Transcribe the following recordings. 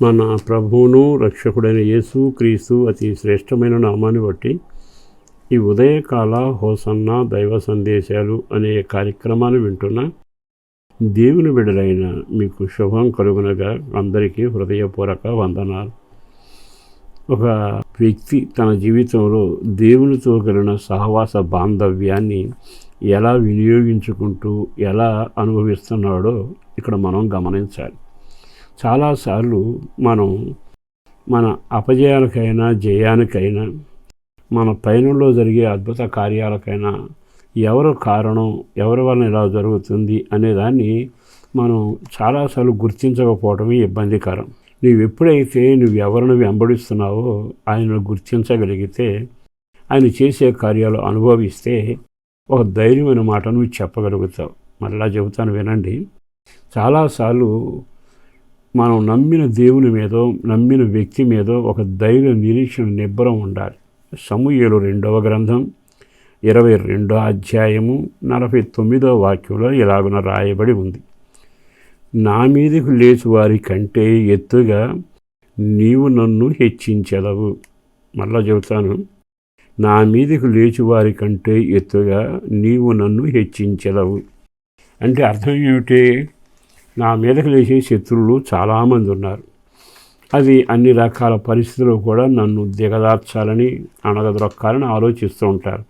మన ప్రభువును రక్షకుడైన యేసు క్రీస్తు అతి శ్రేష్టమైన నామాన్ని బట్టి ఈ ఉదయకాల హోసన్న దైవ సందేశాలు అనే కార్యక్రమాన్ని వింటున్న దేవుని బిడలైన మీకు శుభం కలుగునగా అందరికీ హృదయపూర్వక వందనాలు. ఒక వ్యక్తి తన జీవితంలో దేవునితో కలిగిన సహవాస బాంధవ్యాన్ని ఎలా వినియోగించుకుంటూ ఎలా అనుభవిస్తున్నాడో ఇక్కడ మనం గమనించాలి. చాలాసార్లు మనం మన అపజయాలకైనా జయానికైనా మన పయనంలో జరిగే అద్భుత కార్యాలకైనా ఎవరు కారణం ఎవరి వలన ఇలా జరుగుతుంది అనేదాన్ని మనం చాలాసార్లు గుర్తించకపోవడమే ఇబ్బందికరం. నువ్వు ఎప్పుడైతే నువ్వు ఎవరిని వెంబడిస్తున్నావో ఆయనను గుర్తించగలిగితే ఆయన చేసే కార్యాలు అనుభవిస్తే ఒక ధైర్యమైన మాట నువ్వు చెప్పగలుగుతావు. మరలా చెబుతాను వినండి. చాలాసార్లు మనం నమ్మిన దేవుని మీదో నమ్మిన వ్యక్తి మీదో ఒక ధైర్య నిరీక్షణ నిబ్బరం ఉండాలి. సమూహలు రెండవ గ్రంథం ఇరవై రెండో అధ్యాయము నలభై తొమ్మిదో వాక్యంలో ఇలాగున రాయబడి ఉంది. నా మీదకు లేచి వారి కంటే ఎత్తుగా నీవు నన్ను హెచ్చించదవు. మళ్ళా చెబుతాను నా మీదకు లేచి వారి కంటే ఎత్తుగా నీవు నన్ను హెచ్చించదవు. అంటే అర్థం ఏమిటి? నా మీదకు లేచే శత్రువులు చాలామంది ఉన్నారు. అది అన్ని రకాల పరిస్థితులు కూడా నన్ను దిగదార్చాలని అణగదొక్కాలని ఆలోచిస్తూ ఉంటారు.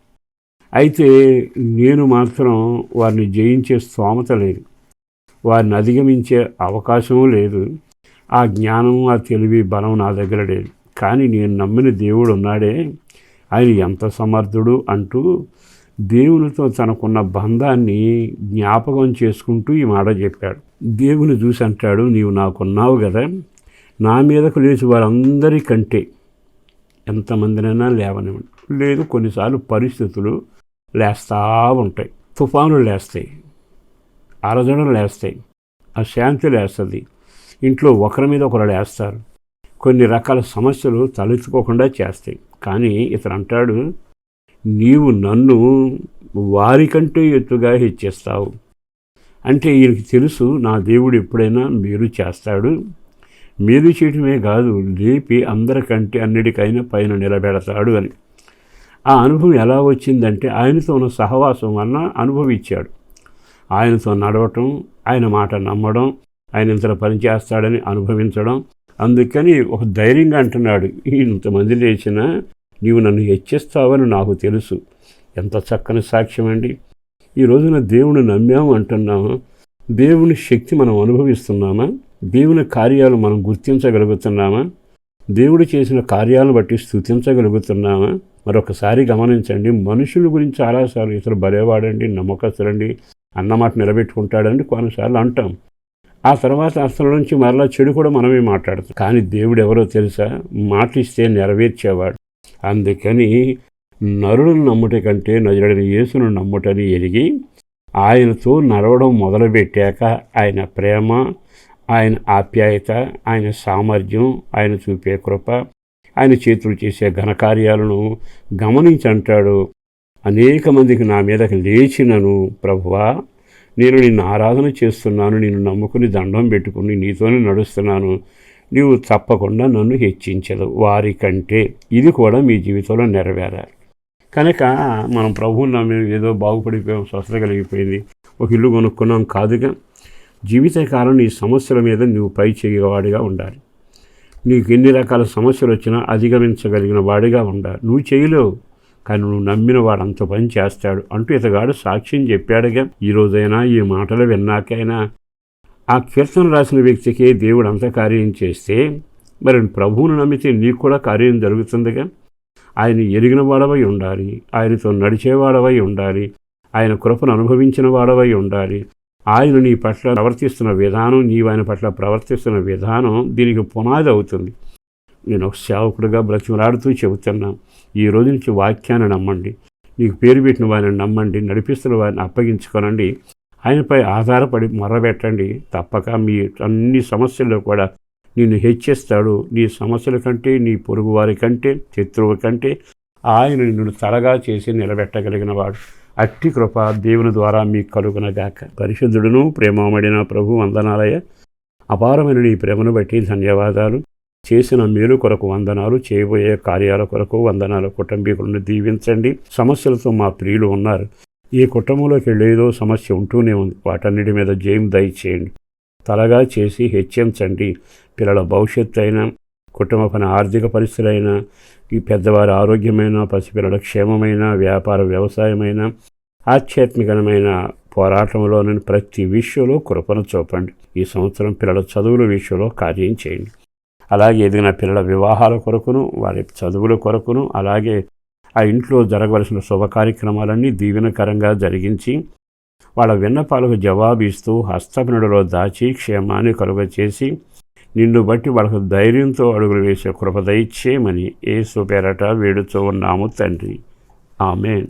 అయితే నేను మాత్రం వారిని జయించే స్తోమత లేదు. వారిని అధిగమించే అవకాశం లేదు. ఆ జ్ఞానం ఆ తెలివి బలం నా దగ్గర లేదు. కానీ నేను నమ్మిన దేవుడు ఉన్నాడే. ఆయన ఎంత సమర్థుడు అంటూ దేవునితో తనకున్న బంధాన్ని జ్ఞాపకం చేసుకుంటూ ఈ మాట చెప్పాడు. దేవుని చూసి అంటాడు నీవు నాకున్నావు కదా నా మీదకు లేచి వారందరికంటే ఎంతమందినైనా లేవనివ్వండి. లేదు కొన్నిసార్లు పరిస్థితులు లేస్తూ ఉంటాయి. తుఫానులు లేస్తాయి అరజడలు లేస్తాయి అశాంతి లేస్తుంది. ఇంట్లో ఒకరి మీద ఒకరు లేస్తారు. కొన్ని రకాల సమస్యలు తలెత్తుకోకుండా చేస్తాయి. కానీ ఇతను అంటాడు నీవు నన్ను వారికంటే ఎత్తుగా హెచ్చిస్తావు. అంటే ఈయనకి తెలుసు నా దేవుడు ఎప్పుడైనా మీరు చేస్తాడు. మీరు చేయటమే కాదు లేపి అందరికంటే అన్నిటికైనా పైన నిలబెడతాడు అని. ఆ అనుభవం ఎలా వచ్చిందంటే ఆయనతో ఉన్న సహవాసం వలన అనుభవించాడు. ఆయనతో నడవటం ఆయన మాట నమ్మడం ఆయన ఇంత పని చేస్తాడని అనుభవించడం. అందుకని ఒక ధైర్యంగా అంటున్నాడు. ఇంతమంది లేచినా నీవు నన్ను హెచ్చిస్తావని నాకు తెలుసు. ఎంత చక్కని సాక్ష్యం అండి. ఈ రోజున దేవుని నమ్మాము అంటున్నామా? దేవుని శక్తి మనం అనుభవిస్తున్నామా? దేవుని కార్యాలు మనం గుర్తించగలుగుతున్నామా? దేవుడు చేసిన కార్యాలను బట్టి స్థుతించగలుగుతున్నామా మరొకసారి గమనించండి. మనుషుల గురించి చాలాసార్లు ఇతరు బలేవాడండి నమ్మకస్తులండి అన్నమాట నిలబెట్టుకుంటాడండి కొన్నిసార్లు అంటాం. ఆ తర్వాత అసలు నుంచి మరలా చెడు కూడా మనమే మాట్లాడతాం. కానీ దేవుడు ఎవరో తెలుసా? మాట ఇస్తే నెరవేర్చేవాడు. అందుకని నరులను నమ్ముట కంటే నజరడిన యేసును నమ్ముటని ఎరిగి ఆయనతో నడవడం మొదలుపెట్టాక ఆయన ప్రేమ ఆయన ఆప్యాయత ఆయన సామర్థ్యం ఆయన చూపే కృప ఆయన చేతులు చేసే ఘనకార్యాలను గమనించంటాడు. అనేక మందికి నా మీదకి లేచినను ప్రభువా నేను నిన్ను ఆరాధన చేస్తున్నాను నిన్ను నమ్ముకుని దండం పెట్టుకుని నీతోనే నడుస్తున్నాను. నీవు తప్పకుండా నన్ను హెచ్చించదు. వారికంటే ఇది కూడా మీ జీవితంలో నెరవేరాలి. కనుక మనం ప్రభువుని నమ్మి ఏదో బాగుపడిపోయాం స్వస్థత కలిగిపోయింది ఒక ఇల్లు కొనుక్కున్నాం కాదుగా జీవితకాలం నీ సమస్యల మీద నువ్వు పై చేయవాడిగా ఉండాలి. నీకు ఎన్ని రకాల సమస్యలు వచ్చినా అధిగమించగలిగిన వాడిగా ఉండాలి. నువ్వు చేయలేవు కానీ నువ్వు నమ్మిన వాడు అంత పని చేస్తాడు అంటూ ఇతగాడు సాక్ష్యం చెప్పాడుగా. ఈ రోజైనా ఈ మాటలు విన్నాకైనా ఆ కీర్తన రాసిన వ్యక్తికి దేవుడు అంత కార్యం చేస్తే మరి ప్రభువును నమ్మితే నీకు కూడా కార్యం జరుగుతుందిగా? ఆయన ఎరిగిన వాడవై ఉండాలి ఆయనతో నడిచేవాడవై ఉండాలి ఆయన కృపను అనుభవించిన వాడవై ఉండాలి. ఆయన నీ పట్ల ప్రవర్తిస్తున్న విధానం నీవు ఆయన పట్ల ప్రవర్తిస్తున్న విధానం దీనికి పునాది అవుతుంది. నేను ఒక సేవకుడుగా బ్రతిమలాడుతూ చెబుతున్నా ఈ రోజు నుంచి వాక్యాన్ని నమ్మండి. నీకు పేరు పెట్టిన వారిని నమ్మండి నడిపిస్తున్న వారిని అప్పగించుకోనండి. ఆయనపై ఆధారపడి మొరబెట్టండి తప్పక మీ అన్ని సమస్యల్లో కూడా నిన్ను హెచ్చిస్తాడు. నీ సమస్యల కంటే నీ పొరుగువారి కంటే శత్రువు కంటే ఆయన నిన్ను తరగా చేసి నిలబెట్టగలిగిన వాడు. అట్టి కృప దేవుని ద్వారా మీకు కలుగునగాక పరిశుద్ధుడును ప్రేమమడిన ప్రభు వందనాలయ. అపారమైన నీ ప్రేమను బట్టి ధన్యవాదాలు. చేసిన మేలు కొరకు వందనాలు. చేయబోయే కార్యాల కొరకు వందనాలు. కుటుంబీకులను దీవించండి. సమస్యలతో మా ప్రియులు ఉన్నారు. ఈ కుటుంబంలోకి వెళ్ళేదో సమస్య ఉంటూనే ఉంది. వాటన్నిటి మీద జయం దయచేయండి. తలగా చేసి హెచ్చించండి. పిల్లల భవిష్యత్తు అయినా కుటుంబ పని ఆర్థిక పరిస్థితులైనా ఈ పెద్దవారి ఆరోగ్యమైన పసిపిల్లల క్షేమమైన వ్యాపార వ్యవసాయమైన ఆధ్యాత్మికమైన పోరాటంలోని ప్రతి విషయంలో కృపను చూపండి. ఈ సంవత్సరం పిల్లల చదువుల విషయంలో కార్యం చేయండి. అలాగే ఎదిగిన పిల్లల వివాహాల కొరకును వారి చదువుల కొరకును అలాగే ఆ ఇంట్లో జరగవలసిన శుభ కార్యక్రమాలన్నీ దీవెనకరంగా జరిగించి వాళ్ళ విన్నపాలకు జవాబు ఇస్తూ దాచి క్షేమాన్ని కలుగ చేసి నిన్ను బట్టి వాళ్ళకు ధైర్యంతో అడుగులు వేసే కృప ఏ సుపేరట వేడుతూ ఉన్నాము తండ్రి. ఆమెన్.